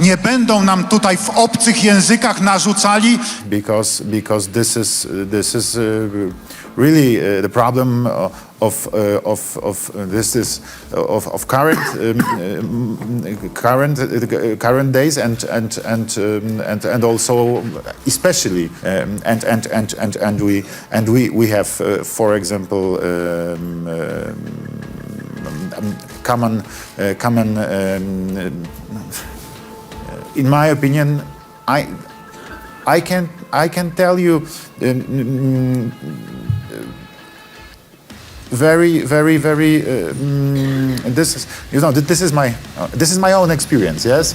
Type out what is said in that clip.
nie będą nam tutaj w obcych językach narzucali because because this is this is uh, really uh, the problem uh, of of of this is of, of current um, um, current current days and and and um, and and also especially and and and and and we and we we have for example um, um, common uh, common um, in my opinion I I can I can tell you um, very very very uh, mm, this is you know this is my uh, this is my own experience yes